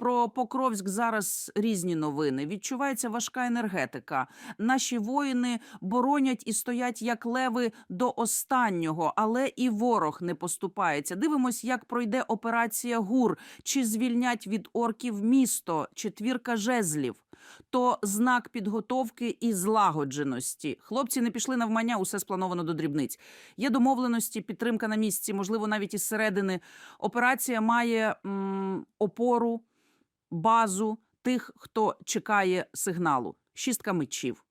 Про Покровськ зараз різні новини. Відчувається важка енергетика. Наші воїни боронять і стоять як леви до останнього, але і ворог не поступається. Дивимось, як пройде операція ГУР, чи звільнять від орків місто, четвірка жезлів. То знак підготовки і злагодженості. Хлопці не пішли навмання, усе сплановано до дрібниць. Є домовленості, підтримка на місці, можливо, навіть із середини. Операція має м, опору, базу тих, хто чекає сигналу. Шістка мечів.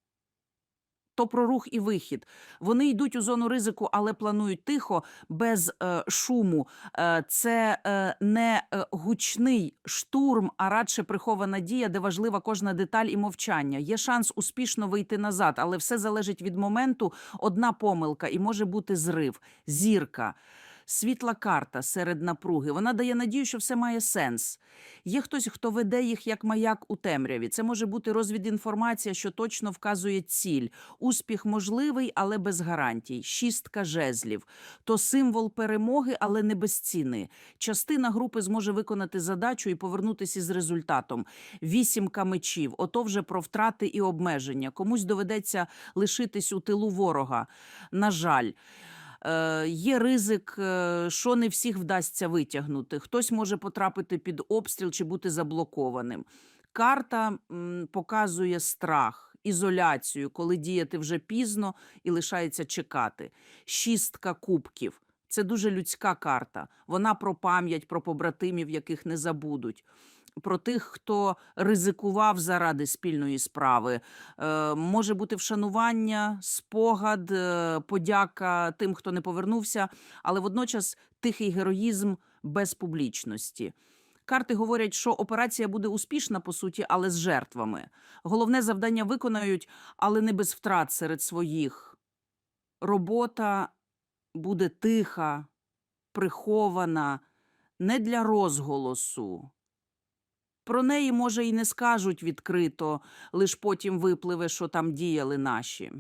То про рух і вихід. Вони йдуть у зону ризику, але планують тихо, без е, шуму. Е, це е, не е, гучний штурм, а радше прихована дія, де важлива кожна деталь і мовчання. Є шанс успішно вийти назад, але все залежить від моменту. Одна помилка і може бути зрив, зірка. Світла карта серед напруги. Вона дає надію, що все має сенс. Є хтось, хто веде їх як маяк у темряві. Це може бути розвідінформація, що точно вказує ціль. Успіх можливий, але без гарантій. Шістка жезлів то символ перемоги, але не без ціни. Частина групи зможе виконати задачу і повернутися з результатом. Вісімка мечів. Ото вже про втрати і обмеження. Комусь доведеться лишитись у тилу ворога. На жаль. Е, є ризик, е, що не всіх вдасться витягнути. Хтось може потрапити під обстріл чи бути заблокованим. Карта показує страх, ізоляцію, коли діяти вже пізно і лишається чекати. Шістка кубків. Це дуже людська карта. Вона про пам'ять, про побратимів, яких не забудуть. Про тих, хто ризикував заради спільної справи, Е, може бути вшанування, спогад, е, подяка тим, хто не повернувся, але водночас тихий героїзм без публічності. Карти говорять, що операція буде успішна по суті, але з жертвами. Головне завдання виконають, але не без втрат серед своїх. Робота буде тиха, прихована, не для розголосу. Про неї, може, і не скажуть відкрито, лиш потім випливе, що там діяли наші.